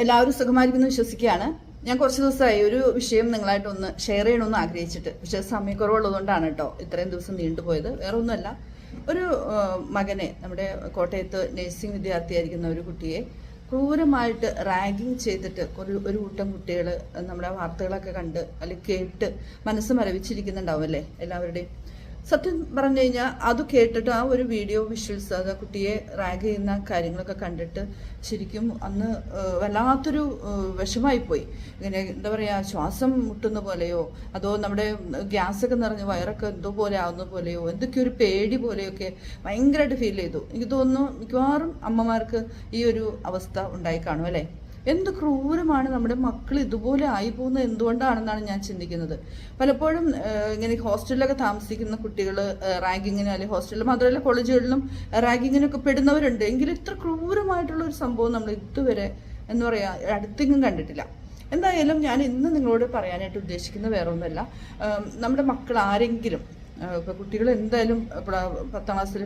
എല്ലാവരും സുഖമായിരിക്കുന്നു വിശ്വസിക്കുകയാണ്. ഞാൻ കുറച്ച് ദിവസമായി ഒരു വിഷയം നിങ്ങളായിട്ട് ഒന്ന് ഷെയർ ചെയ്യണമെന്ന് ആഗ്രഹിച്ചിട്ട്. പക്ഷെ സമയക്കുറവുള്ളതുകൊണ്ടാണ് കേട്ടോ ഇത്രയും ദിവസം നീണ്ടുപോയത് വേറെ ഒന്നുമല്ല. ഒരു മകനെ നമ്മുടെ കോട്ടയത്ത് നഴ്സിംഗ് വിദ്യാർത്ഥിയായിരിക്കുന്ന ഒരു കുട്ടിയെ ക്രൂരമായിട്ട് റാഗിങ് ചെയ്തിട്ട് ഒരു ഒരു കൂട്ടം കുട്ടികൾ നമ്മുടെ വാർത്തകളൊക്കെ കണ്ട് അല്ലെങ്കിൽ കേട്ട് മനസ്സ് മരവിച്ചിരിക്കുന്നുണ്ടാവും അല്ലേ? എല്ലാവരുടെയും. സത്യം പറഞ്ഞു കഴിഞ്ഞാൽ അത് കേട്ടിട്ട് ആ ഒരു വീഡിയോ വിഷ്വൽസ് അത് കുട്ടിയെ റാഗ് ചെയ്യുന്ന കാര്യങ്ങളൊക്കെ കണ്ടിട്ട് ശരിക്കും അന്ന് വല്ലാത്തൊരു വിഷമായിപ്പോയി. ഇങ്ങനെ എന്താ പറയുക ശ്വാസം മുട്ടുന്ന പോലെയോ അതോ നമ്മുടെ ഗ്യാസൊക്കെ നിറഞ്ഞ് വയറൊക്കെ എന്തോ പോലെ ആവുന്ന പോലെയോ എന്തൊക്കെയോ ഒരു പേടി പോലെയൊക്കെ ഭയങ്കരമായിട്ട് ഫീൽ ചെയ്തു. എനിക്ക് തോന്നുന്നു മിക്കവാറും അമ്മമാർക്ക് ഈ ഒരു അവസ്ഥ ഉണ്ടായി കാണും അല്ലേ? എന്ത് ക്രൂരമാണ് നമ്മുടെ മക്കൾ ഇതുപോലെ ആയി പോകുന്നത് എന്തുകൊണ്ടാണെന്നാണ് ഞാൻ ചിന്തിക്കുന്നത്. പലപ്പോഴും ഇങ്ങനെ ഹോസ്റ്റലിലൊക്കെ താമസിക്കുന്ന കുട്ടികൾ റാഗിങ്ങിന് അല്ലെങ്കിൽ ഹോസ്റ്റലിൽ മാത്രമല്ല കോളേജുകളിലും റാങ്കിങ്ങിനൊക്കെ പെടുന്നവരുണ്ട്. എങ്കിലും ഇത്ര ക്രൂരമായിട്ടുള്ള ഒരു സംഭവം നമ്മൾ ഇതുവരെ എന്ന് പറയുക അടുത്തെങ്ങും കണ്ടിട്ടില്ല. എന്തായാലും ഞാൻ ഇന്ന് നിങ്ങളോട് പറയാനായിട്ട് ഉദ്ദേശിക്കുന്ന വേറെ ഒന്നുമല്ല നമ്മുടെ മക്കൾ ആരെങ്കിലും ഇപ്പോൾ കുട്ടികൾ എന്തായാലും പത്താം ക്ലാസ്സിൽ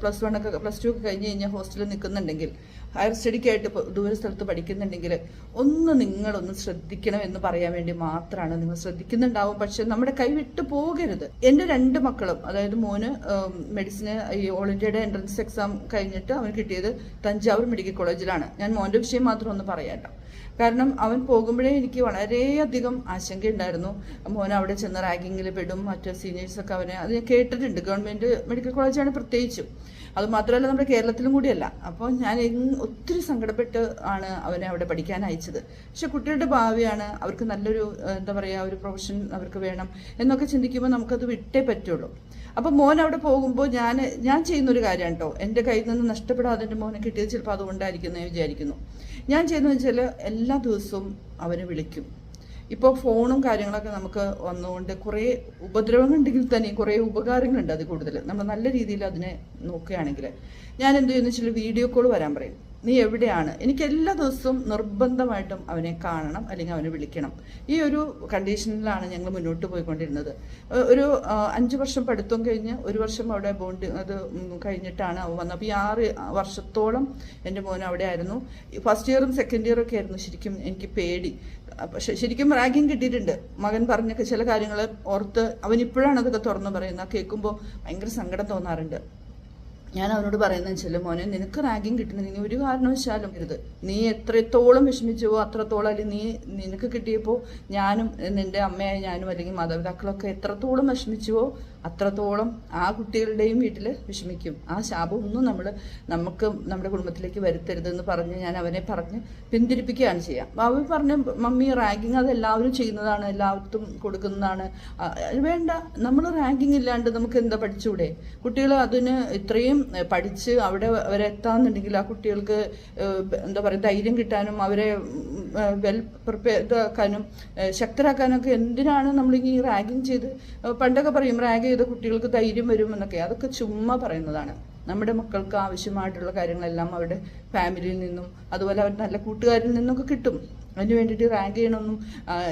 പ്ലസ് വൺ ഒക്കെ പ്ലസ് ടു ഒക്കെ കഴിഞ്ഞ് കഴിഞ്ഞാൽ ഹോസ്റ്റലിൽ നിൽക്കുന്നുണ്ടെങ്കിൽ ഹയർ സ്റ്റഡിക്കായിട്ട് ദൂര സ്ഥലത്ത് പഠിക്കുന്നുണ്ടെങ്കിൽ ഒന്ന് നിങ്ങളൊന്ന് ശ്രദ്ധിക്കണം എന്ന് പറയാൻ വേണ്ടി മാത്രമാണ് നിങ്ങൾ ശ്രദ്ധിക്കുന്നുണ്ടാവും. പക്ഷെ നമ്മുടെ കൈ വിട്ടു പോകരുത്. എന്റെ രണ്ട് മക്കളും അതായത് മോന് മെഡിസിന് ഈ ഓൾ ഇന്ത്യയുടെ എൻട്രൻസ് എക്സാം കഴിഞ്ഞിട്ട് അവൻ കിട്ടിയത് തഞ്ചാവൂർ മെഡിക്കൽ കോളേജിലാണ്. ഞാൻ മോന്റെ വിഷയം മാത്രം ഒന്ന് പറയാട്ടോ കാരണം അവൻ പോകുമ്പോഴേ എനിക്ക് വളരെയധികം ആശങ്കയുണ്ടായിരുന്നു. മോൻ അവിടെ ചെന്ന് റാഗിങ്ങിൽ പെടും മറ്റ് സീനിയേഴ്സൊക്കെ അവനെ അത് ഞാൻ കേട്ടിട്ടുണ്ട്. ഗവൺമെന്റ് മെഡിക്കൽ കോളേജാണ് പ്രത്യേകിച്ചും. അത് മാത്രമല്ല നമ്മുടെ കേരളത്തിലും കൂടിയല്ല. അപ്പോൾ ഞാൻ ഒത്തിരി സങ്കടപ്പെട്ട് ആണ് അവനെ അവിടെ പഠിക്കാൻ അയച്ചത്. പക്ഷെ കുട്ടികളുടെ ഭാവിയാണ് അവർക്ക് നല്ലൊരു എന്താ പറയുക ഒരു പ്രൊഫഷൻ അവർക്ക് വേണം എന്നൊക്കെ ചിന്തിക്കുമ്പോൾ നമുക്കത് വിട്ടേ പറ്റുള്ളൂ. അപ്പോൾ മോൻ അവിടെ പോകുമ്പോൾ ഞാൻ ഞാൻ ചെയ്യുന്നൊരു കാര്യമാണ് കേട്ടോ എന്റെ കയ്യിൽ നിന്ന് നഷ്ടപ്പെടാതെ എന്റെ മോനെ കിട്ടിയത് ചിലപ്പോൾ അതുകൊണ്ടായിരിക്കും എന്ന് ഞാൻ വിചാരിക്കുന്നു. ഞാൻ ചെയ്യുന്നത് വെച്ചാൽ എല്ലാ ദിവസവും അവനെ വിളിക്കും. ഇപ്പോൾ ഫോണും കാര്യങ്ങളൊക്കെ നമുക്ക് വന്നുകൊണ്ട് കുറേ ഉപദ്രവങ്ങളുണ്ടെങ്കിൽ തന്നെ കുറേ ഉപകാരങ്ങളുണ്ട് അത് കൂടുതൽ. നമ്മൾ നല്ല രീതിയിൽ അതിനെ നോക്കുകയാണെങ്കിൽ. ഞാൻ എന്ത് ചെയ്യുന്നു വെച്ചാൽ വീഡിയോ കോൾ വരാൻ പറയും. നീ എവിടെയാണ്? എനിക്ക് എല്ലാ ദിവസവും നിർബന്ധമായിട്ടും അവനെ കാണണം അല്ലെങ്കിൽ അവനെ വിളിക്കണം. ഈ ഒരു കണ്ടീഷനിലാണ് ഞങ്ങൾ മുന്നോട്ട് പോയിക്കൊണ്ടിരുന്നത്. ഒരു അഞ്ച് വർഷം പഠിത്തം കഴിഞ്ഞ് ഒരു വർഷം അവിടെ ബോണ്ട് അത് കഴിഞ്ഞിട്ടാണ് അവ വന്നത്. അപ്പോൾ ഈ ആറ് വർഷത്തോളം എന്റെ മോൻ അവിടെ ആയിരുന്നു. ഫസ്റ്റ് ഇയറും സെക്കൻഡ് ഇയറും ഒക്കെ ആയിരുന്നു ശരിക്കും എനിക്ക് പേടി. ശരിക്കും റാഗിങ് കിട്ടിയിട്ടുണ്ട്. മകൻ പറഞ്ഞൊക്കെ ചില കാര്യങ്ങൾ ഓർത്ത് അവൻ ഇപ്പോഴാണ് അതൊക്കെ തുറന്നു പറയുന്നത്. കേൾക്കുമ്പോൾ ഭയങ്കര സങ്കടം തോന്നാറുണ്ട്. ഞാൻ അവനോട് പറയുന്നത് വെച്ചാൽ മോനെ നിനക്ക് റാഗിങ് കിട്ടുന്ന നീ ഒരു കാരണവശാലും ഇരുത് നീ എത്രത്തോളം വിഷമിച്ചുവോ അത്രത്തോളം അല്ലെങ്കിൽ നീ നിനക്ക് കിട്ടിയപ്പോൾ ഞാനും നിന്റെ അമ്മയായ ഞാനും അല്ലെങ്കിൽ മാതാപിതാക്കളൊക്കെ എത്രത്തോളം വിഷമിച്ചുവോ അത്രത്തോളം ആ കുട്ടികളുടെയും വീട്ടിൽ വിഷമിക്കും. ആ ശാപം ഒന്നും നമ്മൾ നമുക്ക് നമ്മുടെ കുടുംബത്തിലേക്ക് വരുത്തരുതെന്ന് പറഞ്ഞ് ഞാൻ അവനെ പറഞ്ഞ് പിന്തിരിപ്പിക്കുകയാണ് ചെയ്യുക അവൻ പറഞ്ഞ മമ്മി റാഗിങ് അത് എല്ലാവരും ചെയ്യുന്നതാണ് എല്ലാവർക്കും കൊടുക്കുന്നതാണ്. വേണ്ട നമ്മൾ റാങ്കിങ് ഇല്ലാണ്ട് നമുക്ക് എന്താ പഠിച്ചുകൂടെ കുട്ടികൾ അതിന് ഇത്രയും പഠിച്ച് അവിടെ വരെ എത്താന്നുണ്ടെങ്കിൽ ആ കുട്ടികൾക്ക് എന്താ പറയുക ധൈര്യം കിട്ടാനും അവരെ വെൽ പ്രിപ്പയർ ഏഹ്, ശക്തരാക്കാനൊക്കെ എന്തിനാണ് നമ്മൾ ഈ റാഗിങ് ചെയ്ത് പണ്ടൊക്കെ പറയും റാഗ് ചെയ്ത കുട്ടികൾക്ക് ധൈര്യം വരും എന്നൊക്കെ. അതൊക്കെ ചുമ്മാ പറയുന്നതാണ്. നമ്മുടെ മക്കൾക്ക് ആവശ്യമായിട്ടുള്ള കാര്യങ്ങളെല്ലാം അവരുടെ ഫാമിലിയിൽ നിന്നും അതുപോലെ അവർ നല്ല കൂട്ടുകാരിൽ നിന്നൊക്കെ കിട്ടും. അതിന് വേണ്ടിയിട്ട് റാങ്ക് ചെയ്യണമെന്നും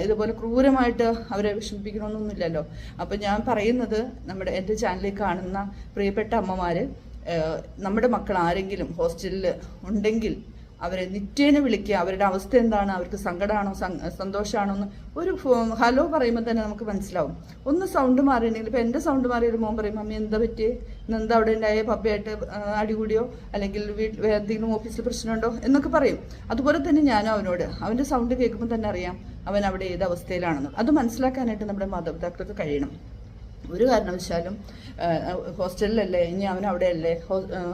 ഇതുപോലെ ക്രൂരമായിട്ട് അവരെ വിഷമിപ്പിക്കണമെന്നൊന്നുമില്ലല്ലോ അപ്പം ഞാൻ പറയുന്നത് നമ്മുടെ എന്റെ ചാനലിൽ കാണുന്ന പ്രിയപ്പെട്ട അമ്മമാർ നമ്മുടെ മക്കൾ ആരെങ്കിലും ഹോസ്റ്റലിൽ ഉണ്ടെങ്കിൽ അവരെ നിത്യേന വിളിക്കുക. അവരുടെ അവസ്ഥ എന്താണ്? അവർക്ക് സങ്കടമാണോ സങ്- സന്തോഷമാണോ എന്ന് ഒരു ഹലോ പറയുമ്പോൾ തന്നെ നമുക്ക് മനസ്സിലാവും. ഒന്ന് സൗണ്ട് മാറിയിട്ടുണ്ടെങ്കിൽ ഇപ്പം എന്റെ സൗണ്ട് മാറിയൊരു മോൻ പറയും മമ്മി എന്താ പറ്റി എന്താ അവിടെ ഉണ്ടായ? പപ്പയായിട്ട് അടികൂടിയോ? അല്ലെങ്കിൽ വീട്ടിൽ എന്തെങ്കിലും ഓഫീസിൽ പ്രശ്നമുണ്ടോ? എന്നൊക്കെ പറയും. അതുപോലെ തന്നെ ഞാനും അവനോട് അവന്റെ സൗണ്ട് കേൾക്കുമ്പോൾ തന്നെ അറിയാം അവൻ അവിടെ ഏത് അവസ്ഥയിലാണെന്ന്. അത് മനസ്സിലാക്കാനായിട്ട് നമ്മുടെ മാതാപിതാക്കൾക്ക് കഴിയണം. ഒരു കാരണവശാലും ഹോസ്റ്റലിലല്ലേ ഇനി അവൻ അവിടെ അല്ലേ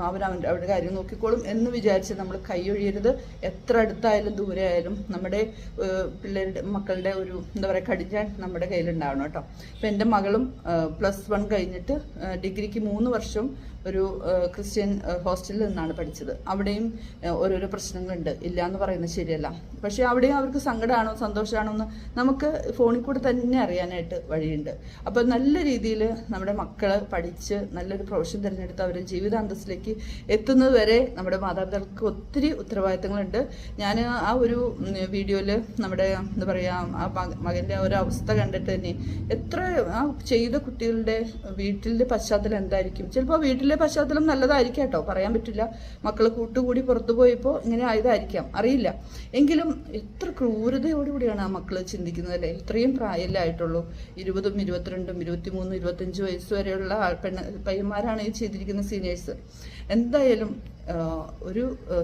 അവൻ അവന്റെ അവിടെ കാര്യം നോക്കിക്കോളും എന്ന് വിചാരിച്ച് നമ്മൾ കൈയൊഴിയരുത് എത്ര അടുത്തായാലും ദൂരെ ആയാലും നമ്മുടെ പിള്ളേരുടെ മക്കളുടെ ഒരു എന്താ പറയുക കടിഞ്ഞാൻ നമ്മുടെ കയ്യിലുണ്ടാവണം കേട്ടോ. ഇപ്പം എന്റെ മകളും പ്ലസ് വൺ കഴിഞ്ഞിട്ട് ഡിഗ്രിക്ക് മൂന്ന് വർഷം ഒരു ക്രിസ്ത്യൻ ഹോസ്റ്റലിൽ നിന്നാണ് പഠിച്ചത്. അവിടെയും ഓരോരോ പ്രശ്നങ്ങളുണ്ട്. ഇല്ല എന്ന് പറയുന്നത് ശരിയല്ല. പക്ഷേ അവിടെയും അവർക്ക് സങ്കടമാണോ സന്തോഷമാണോ എന്ന് നമുക്ക് ഫോണിൽ കൂടെ തന്നെ അറിയാനായിട്ട് വഴിയുണ്ട്. അപ്പോൾ നല്ല രീതിയിൽ നമ്മുടെ മക്കൾ പഠിച്ച് നല്ലൊരു പ്രൊഫഷൻ തിരഞ്ഞെടുത്ത് അവരുടെ ജീവിതാന്തസ്സിലേക്ക് എത്തുന്നത് വരെ നമ്മുടെ മാതാപിതാക്കൾക്ക് ഒത്തിരി ഉത്തരവാദിത്തങ്ങളുണ്ട്. ഞാൻ ആ ഒരു വീഡിയോയിൽ നമ്മുടെ എന്താ പറയുക ആ മകന്റെ ഒരു അവസ്ഥ കണ്ടിട്ട് തന്നെ എത്ര ആ ചെയ്ത കുട്ടികളുടെ വീട്ടിലെ പശ്ചാത്തലം എന്തായിരിക്കും? ചിലപ്പോൾ വീട്ടിലെ വീട്ടിലെ പശ്ചാത്തലം നല്ലതായിരിക്കാം കേട്ടോ. പറയാൻ പറ്റില്ല. മക്കൾ കൂട്ടുകൂടി പുറത്തു പോയപ്പോൾ ഇങ്ങനെ ആയതായിരിക്കാം. അറിയില്ല. എങ്കിലും എത്ര ക്രൂരതയോടുകൂടിയാണ് ആ മക്കൾ ചിന്തിക്കുന്നത് അല്ലേ? ഇത്രയും പ്രായമല്ലായിട്ടുള്ളൂ. ഇരുപതും ഇരുപത്തിരണ്ടും ഇരുപത്തിമൂന്നും ഇരുപത്തഞ്ച് വയസ്സ് വരെയുള്ള പെണ് പെണ്ണ് പയ്യന്മാരാണ് ഈ ചെയ്തിരിക്കുന്ന സീനിയേഴ്സ് എന്തായാലും ഒരു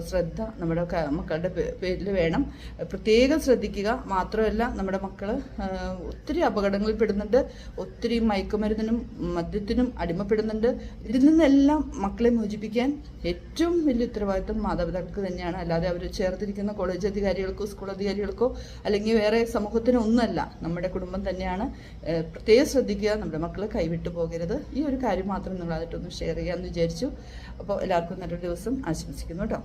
ശ്രദ്ധ നമ്മുടെ മക്കളുടെ പേരിൽ വേണം. പ്രത്യേകം ശ്രദ്ധിക്കുക. മാത്രമല്ല നമ്മുടെ മക്കൾ ഒത്തിരി അപകടങ്ങളിൽ പെടുന്നുണ്ട്. ഒത്തിരി മയക്കുമരുന്നിനും മദ്യത്തിനും അടിമപ്പെടുന്നുണ്ട്. ഇതിൽ നിന്നെല്ലാം മക്കളെ മോചിപ്പിക്കാൻ ഏറ്റവും വലിയ ഉത്തരവാദിത്വം മാതാപിതാക്കൾക്ക് തന്നെയാണ്. അല്ലാതെ അവർ ചേർത്തിരിക്കുന്ന കോളേജ് അധികാരികൾക്കോ സ്കൂൾ അധികാരികൾക്കോ അല്ലെങ്കിൽ വേറെ സമൂഹത്തിനോ ഒന്നുമല്ല. നമ്മുടെ കുടുംബം തന്നെയാണ്. പ്രത്യേകം ശ്രദ്ധിക്കുക. നമ്മുടെ മക്കൾ കൈവിട്ടു പോകരുത്. ഈ ഒരു കാര്യം മാത്രം നിങ്ങളായിട്ടൊന്ന് ഷെയർ ചെയ്യാമെന്ന് വിചാരിച്ചു. അപ്പോൾ എല്ലാവർക്കും നല്ലൊരു ദിവസം. ആശംസിക്കുന്നു കേട്ടോ.